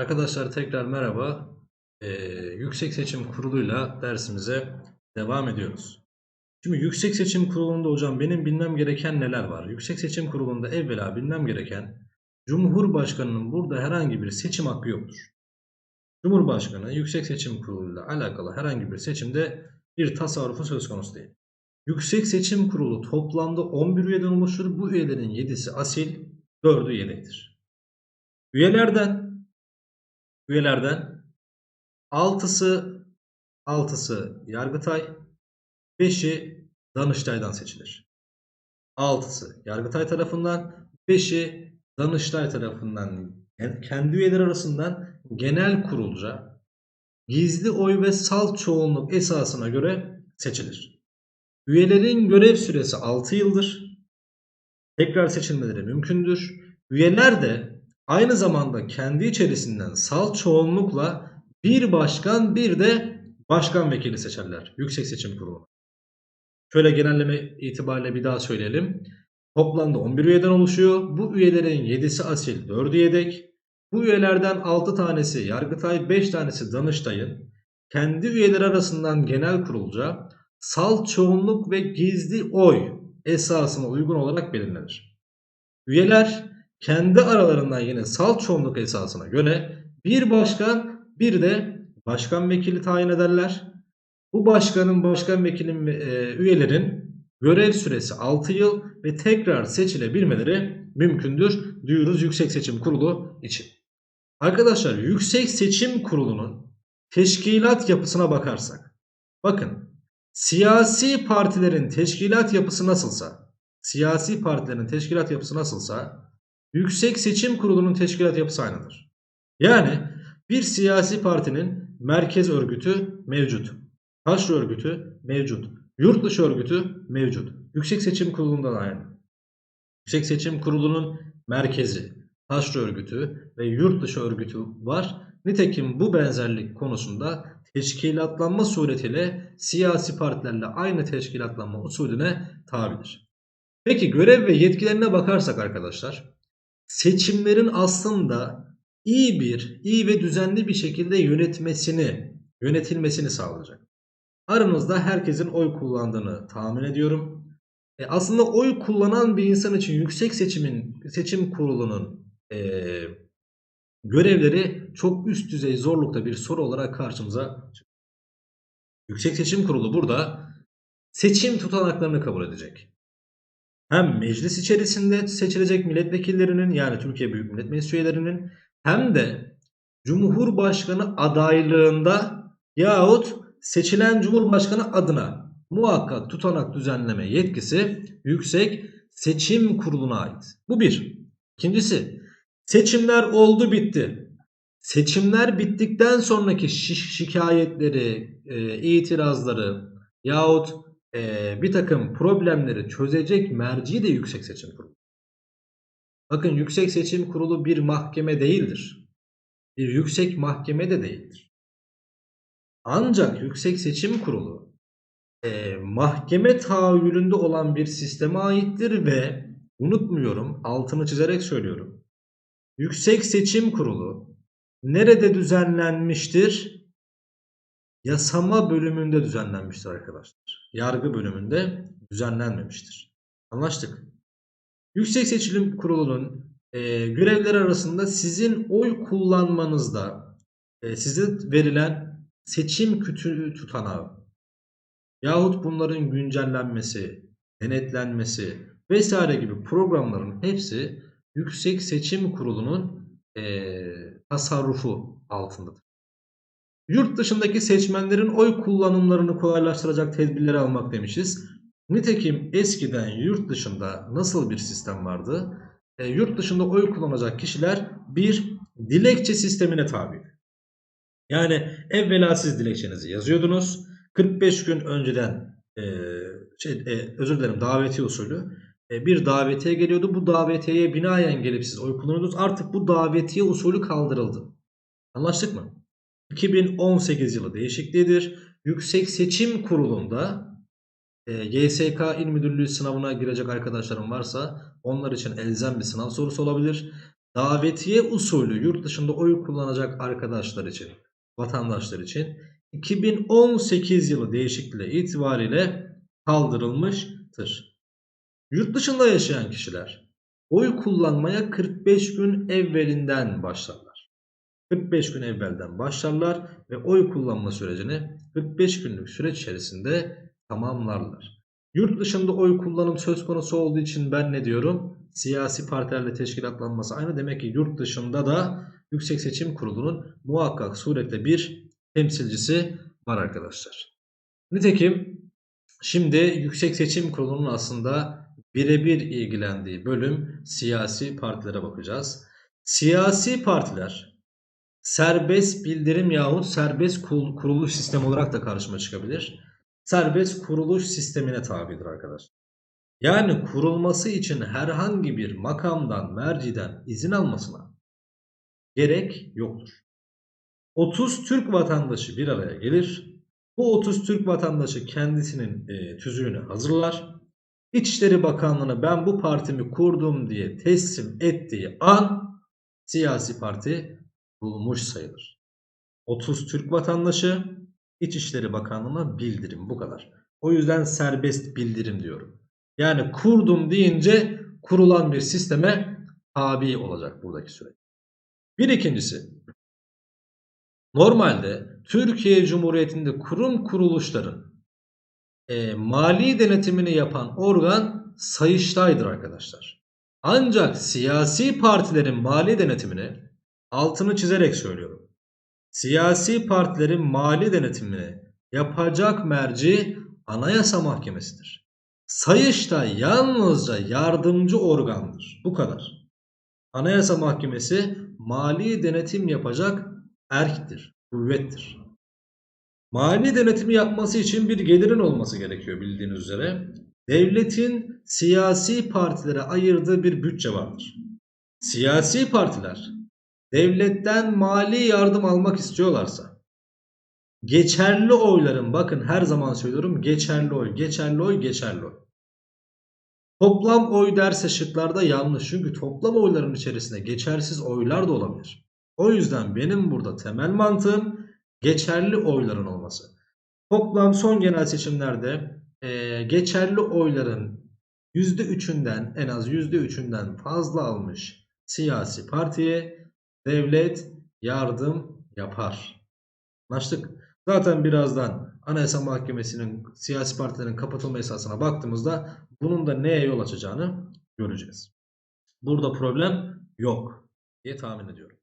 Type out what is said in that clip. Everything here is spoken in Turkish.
Arkadaşlar tekrar merhaba. Ee, Yüksek Seçim Kurulu'yla dersimize devam ediyoruz. Şimdi Yüksek Seçim Kurulu'nda hocam benim bilmem gereken neler var? Yüksek Seçim Kurulu'nda evvela bilmem gereken Cumhurbaşkanının burada herhangi bir seçim hakkı yoktur. Cumhurbaşkanı Yüksek Seçim Kurulu'yla alakalı herhangi bir seçimde bir tasarrufu söz konusu değil. Yüksek Seçim Kurulu toplamda 11 üyeden oluşur. Bu üyelerin 7'si asil, 4'ü yedektir. Üyelerden üyelerden 6'sı 6'sı Yargıtay, 5'i Danıştay'dan seçilir. 6'sı Yargıtay tarafından, 5'i Danıştay tarafından yani kendi üyeler arasından genel kurulca gizli oy ve salt çoğunluk esasına göre seçilir. Üyelerin görev süresi 6 yıldır. Tekrar seçilmeleri mümkündür. Üyeler de aynı zamanda kendi içerisinden salt çoğunlukla bir başkan bir de başkan vekili seçerler. Yüksek Seçim Kurulu. Şöyle genelleme itibariyle bir daha söyleyelim. Toplamda 11 üyeden oluşuyor. Bu üyelerin 7'si asil, 4'ü yedek. Bu üyelerden 6 tanesi Yargıtay, 5 tanesi Danıştay'ın kendi üyeler arasından genel kurulca salt çoğunluk ve gizli oy esasına uygun olarak belirlenir. Üyeler kendi aralarından yine salt çoğunluk esasına göre bir başkan bir de başkan vekili tayin ederler. Bu başkanın başkan vekilin ve e, üyelerin görev süresi 6 yıl ve tekrar seçilebilmeleri mümkündür diyoruz Yüksek Seçim Kurulu için. Arkadaşlar Yüksek Seçim Kurulu'nun teşkilat yapısına bakarsak bakın siyasi partilerin teşkilat yapısı nasılsa siyasi partilerin teşkilat yapısı nasılsa Yüksek Seçim Kurulu'nun teşkilat yapısı aynıdır. Yani bir siyasi partinin merkez örgütü mevcut. Taşra örgütü mevcut. Yurt dışı örgütü mevcut. Yüksek Seçim Kurulu'nda da aynı. Yüksek Seçim Kurulu'nun merkezi, taşra örgütü ve yurt dışı örgütü var. Nitekim bu benzerlik konusunda teşkilatlanma suretiyle siyasi partilerle aynı teşkilatlanma usulüne tabidir. Peki görev ve yetkilerine bakarsak arkadaşlar seçimlerin aslında iyi bir, iyi ve düzenli bir şekilde yönetmesini, yönetilmesini sağlayacak. Aranızda herkesin oy kullandığını tahmin ediyorum. E aslında oy kullanan bir insan için yüksek seçimin seçim kurulunun e, görevleri çok üst düzey zorlukta bir soru olarak karşımıza çıkıyor. Yüksek Seçim Kurulu burada seçim tutanaklarını kabul edecek. Hem meclis içerisinde seçilecek milletvekillerinin yani Türkiye Büyük Millet Meclisi üyelerinin hem de Cumhurbaşkanı adaylığında yahut seçilen Cumhurbaşkanı adına muhakkak tutanak düzenleme yetkisi Yüksek Seçim Kurulu'na ait. Bu bir. İkincisi seçimler oldu bitti. Seçimler bittikten sonraki şi- şikayetleri, e, itirazları yahut e, bir takım problemleri çözecek merci de Yüksek Seçim Kurulu. Bakın Yüksek Seçim Kurulu bir mahkeme değildir. Bir yüksek mahkeme de değildir. Ancak Yüksek Seçim Kurulu e, mahkeme tahayyülünde olan bir sisteme aittir ve unutmuyorum altını çizerek söylüyorum. Yüksek Seçim Kurulu nerede düzenlenmiştir? Yasama bölümünde düzenlenmiştir arkadaşlar. Yargı bölümünde düzenlenmemiştir. Anlaştık. Yüksek Seçim Kurulu'nun e, görevleri arasında sizin oy kullanmanızda e, size verilen seçim kütüğü tutanağı yahut bunların güncellenmesi, denetlenmesi vesaire gibi programların hepsi Yüksek Seçim Kurulu'nun e, tasarrufu altındadır. Yurt dışındaki seçmenlerin oy kullanımlarını kolaylaştıracak tedbirleri almak demişiz. Nitekim eskiden yurt dışında nasıl bir sistem vardı? E, yurt dışında oy kullanacak kişiler bir dilekçe sistemine tabi. Yani evvela siz dilekçenizi yazıyordunuz. 45 gün önceden e, şey, e, özür dilerim davetiye usulü e, bir davetiye geliyordu. Bu davetiyeye binaen gelip siz oy kullanıyordunuz. Artık bu davetiye usulü kaldırıldı. Anlaştık mı? 2018 yılı değişikliğidir. Yüksek Seçim Kurulu'nda e, YSK İl Müdürlüğü sınavına girecek arkadaşlarım varsa onlar için elzem bir sınav sorusu olabilir. davetiye usulü yurt dışında oy kullanacak arkadaşlar için, vatandaşlar için 2018 yılı değişikliği itibariyle kaldırılmıştır. Yurt dışında yaşayan kişiler oy kullanmaya 45 gün evvelinden başlarlar. 45 gün evvelden başlarlar ve oy kullanma sürecini 45 günlük süreç içerisinde tamamlarlar. Yurt dışında oy kullanım söz konusu olduğu için ben ne diyorum? Siyasi partilerle teşkilatlanması aynı demek ki yurt dışında da Yüksek Seçim Kurulu'nun muhakkak surette bir temsilcisi var arkadaşlar. Nitekim şimdi Yüksek Seçim Kurulu'nun aslında birebir ilgilendiği bölüm siyasi partilere bakacağız. Siyasi partiler serbest bildirim yahut serbest kuruluş sistemi olarak da karşıma çıkabilir. Serbest kuruluş sistemine tabidir arkadaşlar. Yani kurulması için herhangi bir makamdan, merciden izin almasına gerek yoktur. 30 Türk vatandaşı bir araya gelir. Bu 30 Türk vatandaşı kendisinin e, tüzüğünü hazırlar. İçişleri Bakanlığı'na ben bu partimi kurdum diye teslim ettiği an siyasi parti kurulmuş sayılır. 30 Türk vatandaşı İçişleri Bakanlığı'na bildirim bu kadar. O yüzden serbest bildirim diyorum. Yani kurdum deyince kurulan bir sisteme tabi olacak buradaki süreç. Bir ikincisi normalde Türkiye Cumhuriyeti'nde kurum kuruluşların e, mali denetimini yapan organ Sayıştay'dır arkadaşlar. Ancak siyasi partilerin mali denetimini altını çizerek söylüyorum. Siyasi partilerin mali denetimini yapacak merci Anayasa Mahkemesi'dir. Sayıştay yalnızca yardımcı organdır. Bu kadar. Anayasa Mahkemesi mali denetim yapacak erktir, kuvvettir. Mali denetimi yapması için bir gelirin olması gerekiyor bildiğiniz üzere. Devletin siyasi partilere ayırdığı bir bütçe vardır. Siyasi partiler devletten mali yardım almak istiyorlarsa geçerli oyların bakın her zaman söylüyorum geçerli oy, geçerli oy, geçerli oy. Toplam oy derse şıklarda yanlış. Çünkü toplam oyların içerisinde geçersiz oylar da olabilir. O yüzden benim burada temel mantığım geçerli oyların olması. Toplam son genel seçimlerde e, geçerli oyların %3'ünden en az %3'ünden fazla almış siyasi partiye devlet yardım yapar. Anlaştık. Zaten birazdan Anayasa Mahkemesi'nin siyasi partilerin kapatılma esasına baktığımızda bunun da neye yol açacağını göreceğiz. Burada problem yok diye tahmin ediyorum.